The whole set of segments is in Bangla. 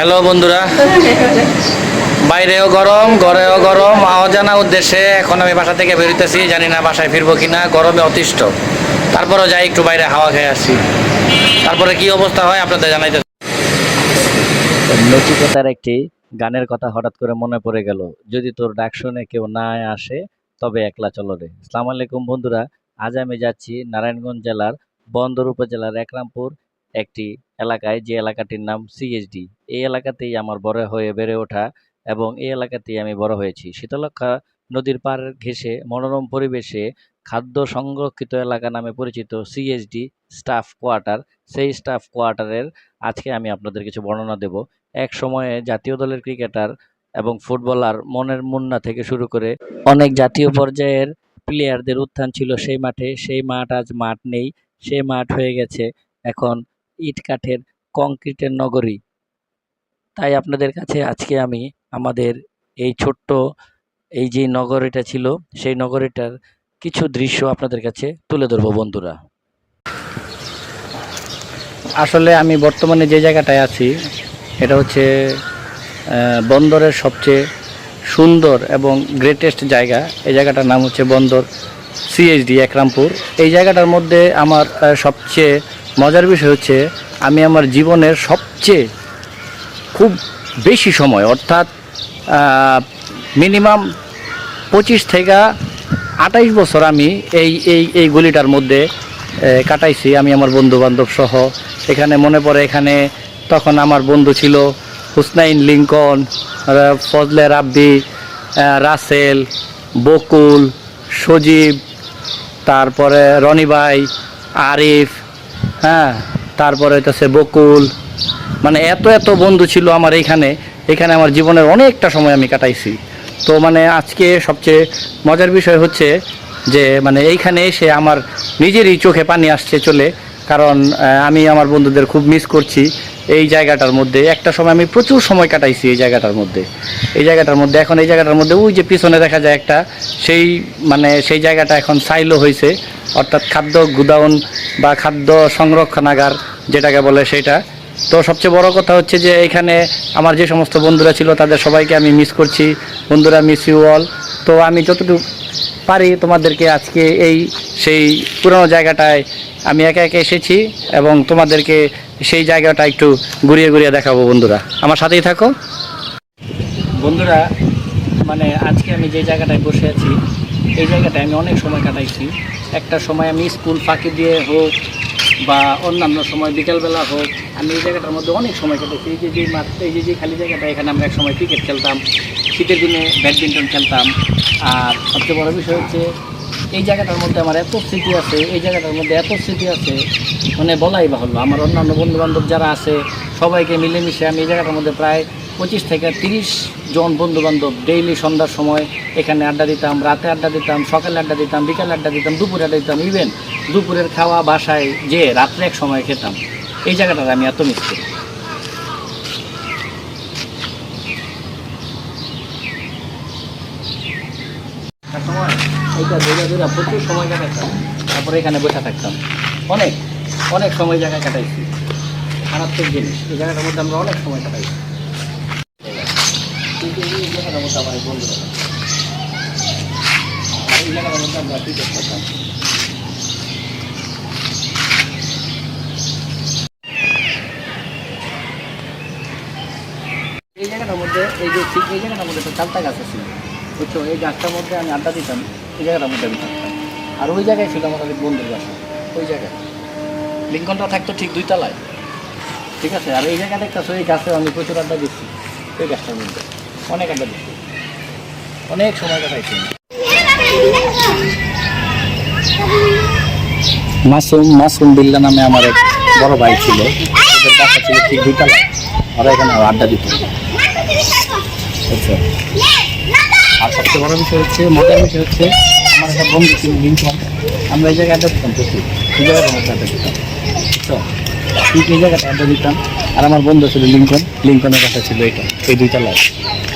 হ্যালো বন্ধুরা। বাইরেও গরম, ঘরেও গরম। অজানা উদ্দেশ্যে এখন আমি বাসা থেকে বেরোতেছি জানি না বাসায় ফিরবো কিনা, গরমে অতিষ্ঠ। তারপরেও যাই, একটু বাইরে হাওয়া খেয়ে আসি। তারপরে কি অবস্থা হয় আপনাদের জানাইতে নচিকতার একটি গানের কথা হঠাৎ করে মনে পড়ে গেল। যদি তোর ডাক শুনে কেউ না আসে, তবে একলা চলো রে। আলাইকুম বন্ধুরা, আজ আমি যাচ্ছি নারায়ণগঞ্জ জেলার বন্দর উপজেলার একরামপুর একটি এলাকায় যে এলাকাটির নাম সিএইচডি এই এলাকাতেই আমার বড় হয়ে বেড়ে ওঠা এবং এই এলাকাতেই আমি বড় হয়েছি। শীতলক্ষা নদীর পার ঘেঁষে মনোরম পরিবেশে খাদ্য সংরক্ষিত এলাকা নামে পরিচিত সিএইচডি স্টাফ কোয়ার্টার। সেই স্টাফ কোয়ার্টারের আজকে আমি আপনাদের কিছু বর্ণনা দেব। এক সময়ে জাতীয় দলের ক্রিকেটার এবং ফুটবলার মনের মুন্না থেকে শুরু করে অনেক জাতীয় পর্যায়ের প্লেয়ারদের উত্থান ছিল সেই মাঠে। সেই মাঠ আজ মাঠ নেই সেই মাঠ হয়ে গেছে। এখন ইট কাঠের কংক্রিটের নগরী। তাই আপনাদের কাছে আজকে আমি আমাদের এই ছোট্ট এই যে নগরীটা ছিল, সেই নগরীটার কিছু দৃশ্য আপনাদের কাছে তুলে ধরবো বন্ধুরা। আসলে আমি বর্তমানে যে জায়গাটায় আছি, এটা হচ্ছে বন্দরের সবচেয়ে সুন্দর এবং গ্রেটেস্ট জায়গা। এই জায়গাটার নাম হচ্ছে বন্দর সিএইচডি একরামপুর। এই জায়গাটার মধ্যে আমার সবচেয়ে মজার বিষয় হচ্ছে, আমি আমার জীবনের সবচেয়ে খুব বেশি সময়, অর্থাৎ মিনিমাম পঁচিশ থেকে আঠাইশ বছর আমি এই এই এই গলিটার মধ্যে কাটাইছি। আমি আমার বন্ধু বান্ধব সহ, এখানে মনে পড়ে এখানে তখন আমার বন্ধু ছিল হুসনাইন লিঙ্কন ফজলে রাব্বি রাসেল, বকুল, সজীব, তারপরে রনি ভাই, আরিফ হ্যাঁ তারপরে হইতেছে বকুল। মানে এত এত বন্ধু ছিল আমার এইখানে এখানে আমার জীবনের অনেকটা সময় আমি কাটাইছি। তো মানে আজকে সবচেয়ে মজার বিষয় হচ্ছে যে মানে এইখানে এসে আমার নিজেরই চোখে পানি আসছে চলে। কারণ আমি আমার বন্ধুদের খুব মিস করছি। এই জায়গাটার মধ্যে, একটা সময় আমি প্রচুর সময় কাটাইছি এই জায়গাটার মধ্যে। এই জায়গাটার মধ্যে, এখন এই জায়গাটার মধ্যে ওই যে পিছনে দেখা যায় একটা, সেই মানে সেই জায়গাটা এখন সাইলো হয়েছে অর্থাৎ খাদ্য গুদাউন বা খাদ্য সংরক্ষণাগার যেটাকে বলে সেটা। তো সবচেয়ে বড় কথা হচ্ছে যে এখানে আমার যে সমস্ত বন্ধুরা ছিল, তাদের সবাইকে আমি মিস করছি। বন্ধুরা মিস ইউ অল তো আমি যতটুকু পারি তোমাদেরকে আজকে এই সেই পুরনো জায়গাটায় আমি একা একা এসেছি এবং তোমাদেরকে সেই জায়গাটা একটু ঘুরিয়ে ঘুরিয়ে দেখাবো বন্ধুরা। আমার সাথেই থাকো। বন্ধুরা মানে আজকে আমি যে জায়গাটায় বসে আছি, এই জায়গাটায় আমি অনেক সময় কাটাইছি। একটা সময় আমি স্কুল ফাঁকি দিয়ে হোক বা অন্যান্য সময় বিকেলবেলা হোক, আমি এই জায়গাটার মধ্যে অনেক সময় কাটাইছি। এই যে যে মাঠ, এই যে যে খালি জায়গাটা, এখানে আমরা এক সময় ক্রিকেট খেলতাম। শীতের দিনে ব্যাডমিন্টন খেলতাম। আর সবচেয়ে বড় বিষয় হচ্ছে এই জায়গাটার মধ্যে আমার এত স্মৃতি আছে, এই জায়গাটার মধ্যে এত স্মৃতি আছে মানে বলাই বাহুল্য। আমার অন্যান্য বন্ধু বান্ধব যারা আছে, সবাইকে মিলেমিশে আমি এই জায়গাটার মধ্যে প্রায় পঁচিশ থেকে তিরিশ জন বন্ধু বান্ধব ডেইলি সন্ধ্যার সময় এখানে আড্ডা দিতাম, রাতে আড্ডা দিতাম, সকালে আড্ডা দিতাম, বিকালে আড্ডা দিতাম, দুপুরে আড্ডা দিতাম ইভেন দুপুরের খাওয়া বাসায় যে রাত্রে এক সময় খেতাম। এই জায়গাটার আমি এত মিস করি একটা এইটা ধরে ধরে প্রচুর সময় কাটাইতাম। তারপরে এখানে বসে থাকতাম। অনেক অনেক সময় জায়গায় কাটাইছি। মারাত্মক জিনিস। এই জায়গাটার মধ্যে আমরা অনেক সময় কাটাইছি। এই জায়গাটার মধ্যে এই আমরা এই জায়গাটার মধ্যে, এই যে ঠিক এই জায়গাটার মধ্যে একটা চালতা গাছ আছে। বুঝছ? এই গাছটার মধ্যে আমি আড্ডা দিতাম। এই জায়গাটার মধ্যে আমি থাকতাম আর ওই জায়গায় ছিল আমার অনেক বন্ধুর বাসা। ওই জায়গায়। লিঙ্কনটা থাকতো ঠিক দুই তলায়। ঠিক আছে? আর এই জায়গা দেখতেছো এই গাছে আমি প্রচুর আড্ডা দিচ্ছি। ওই গাছটার মধ্যে। অনেক আড্ডা দিচ্ছি। অনেক সময় কাটাইছি। মাসুম মাসুম বিল্লা নামে আমার এক বড় ভাই ছিল। ওদের বাসা ছিল ঠিক দুই তলায়। ওরা এখানে আড্ডা দিত। আচ্ছা। আর সবচেয়ে বড় বিষয় হচ্ছে, মজার বিষয় হচ্ছে আমার একটা বন্ধু ছিল লিঙ্কন আমরা এই জায়গায় আড্ডা দিতাম প্রচুর। এই জায়গাটার মধ্যে আড্ডা দিতাম। তো, ঠিক এই জায়গাটা আড্ডা দিতাম। আর আমার বন্ধু ছিল লিঙ্কন লিঙ্কনের বাসা ছিল এটা, এই দুই তলায়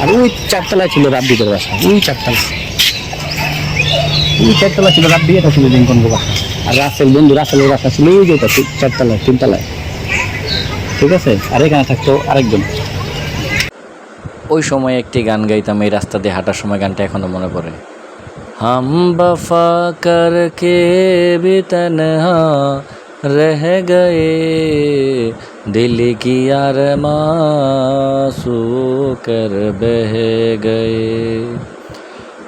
আর ওই চারতলায় ছিল রাব্বিদের বাসা, ওই চারতলা ওই চারতলা ছিল রাব্বি, এটা ছিল লিঙ্কন বাসা। আর রাসেল, বন্ধু রাসেলের বাসা ছিল ওই যে এটা, চারতলায়, তিনতলায়। ঠিক আছে? আর এখানে থাকতো আরেকজন। ওই সময় একটি গান গাইতাম এই রাস্তা দিয়ে হাঁটার সময় গানটা এখনো মনে পড়ে हम वफा करके भी तन्हा रह गए दिल की अरमासू कर बह गए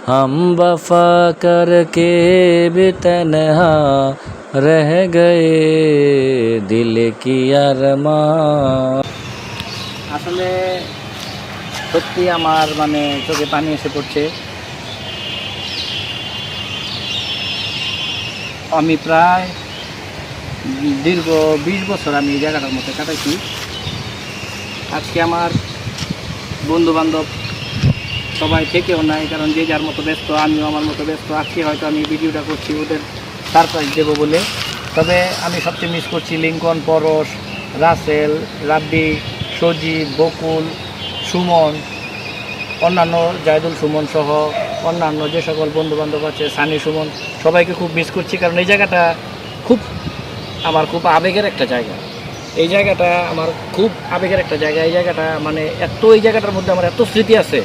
हम वफा करके भी तन्हा रह गए दिल की अरमा আসলে সত্যি আমার মানে চোখে পানি এসে পড়ছে। আমি প্রায় দীর্ঘ বিশ বছর আমি এই জায়গাটার মধ্যে কাটাইছি। আজকে আমার বন্ধু বান্ধব সবাই থেকেও নাই, কারণ যে যার মতো ব্যস্ত, আমিও আমার মতো ব্যস্ত। আজকে হয়তো আমি ভিডিওটা করছি, ওদের সারপ্রাইজ দেবো বলে। তবে আমি সবচেয়ে মিস করছি লিঙ্কন, পরশ, রাসেল, রাব্বি, সজীব, বকুল সুমন, অন্যান্য জায়দুল সুমন সহ অন্যান্য যে সকল বন্ধু বান্ধব আছে, সানি সুমন, সবাইকে খুব মিস করছি কারণ এই জায়গাটা খুব, আমার খুব আবেগের একটা জায়গা। এই জায়গাটা আমার খুব আবেগের একটা জায়গা। এই জায়গাটা মানে এত, এই জায়গাটার মধ্যে আমার এত স্মৃতি আছে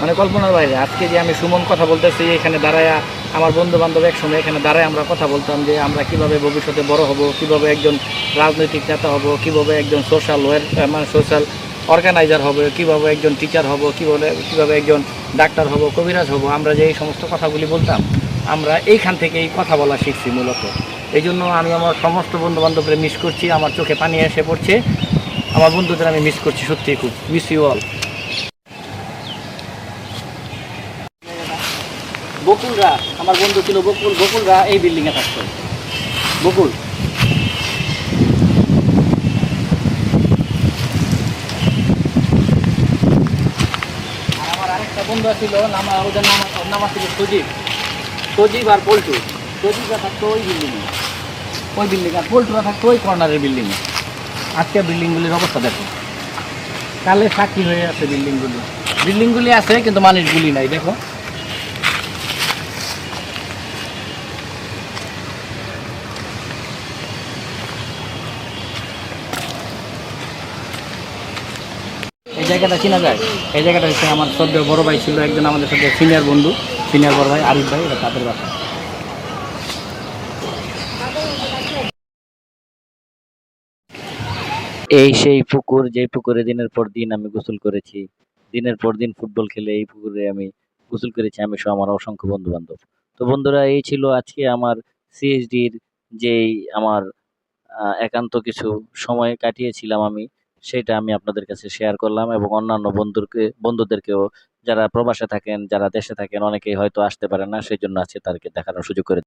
মানে কল্পনার বাইরে। আজকে যে আমি সুমন কথা বলতেছি, এখানে দাঁড়ায় আমার বন্ধু বান্ধব একসময় এখানে দাঁড়ায় আমরা কথা বলতাম যে আমরা কীভাবে ভবিষ্যতে বড় হব, কীভাবে একজন রাজনৈতিক নেতা হব, কীভাবে একজন সোশ্যাল ওয়ার মানে সোশ্যাল অর্গানাইজার হবে, কীভাবে একজন টিচার হব, কীভাবে কীভাবে একজন ডাক্তার হব, কবিরাজ হব, আমরা যে এই সমস্ত কথাগুলি বলতাম, আমরা এইখান থেকেই কথা বলা শিখছি মূলত। এই জন্য আমি আমার সমস্ত বন্ধু বান্ধবদের মিস করছি, আমার চোখে পানি এসে পড়ছে। আমার বন্ধুদের আমি মিস করছি সত্যি খুব। মিস ইউ অল বকুলরা, আমার বন্ধু ছিল বকুল। বকুলরা এই বিল্ডিংয়ে থাকতো। বকুল আর আমার আরেকটা বন্ধু ছিল নাম, ওদের নাম, ওর নাম ছিল সজীব। সজীব আর পল্টু। সজীবরা থাকতো ওই বিল্ডিংয়ে ওই বিল্ডিং আর পল্টুরা থাকতো ওই কর্নারের বিল্ডিংয়ে আজকে বিল্ডিংগুলির অবস্থা দেখো। কালে সাক্ষী হয়ে আছে বিল্ডিংগুলি বিল্ডিংগুলি আছে, কিন্তু মানুষগুলি নাই, দেখো। এই জায়গাটা চেনা যায়? এই জায়গাটা হচ্ছে আমার সদ্য বড় ভাই ছিল একজন আমাদের সাথে সিনিয়র বন্ধু সিনিয়র বড় ভাই আরিফ ভাই, এটা তাদের বাসা। এই সেই পুকুর যে পুকুরে দিনের পর দিন আমি গোসল করেছি, দিনের পর দিন ফুটবল খেলে এই পুকুরে আমি গোসল করেছি, আমি সহ আমার অসংখ্য বন্ধু বান্ধব তো বন্ধুরা, এই ছিল আজকে আমার সিএইচডির যেই আমার একান্ত কিছু সময় কাটিয়েছিলাম আমি। সেটা আমি আপনাদের কাছে শেয়ার করলাম এবং অন্যান্য বন্ধুকে বন্ধুদেরকেও যারা প্রবাসে থাকেন, যারা দেশে থাকেন, অনেকেই হয়তো আসতে পারেন না সেই জন্য আজকে তাদেরকে দেখানোর সুযোগ করে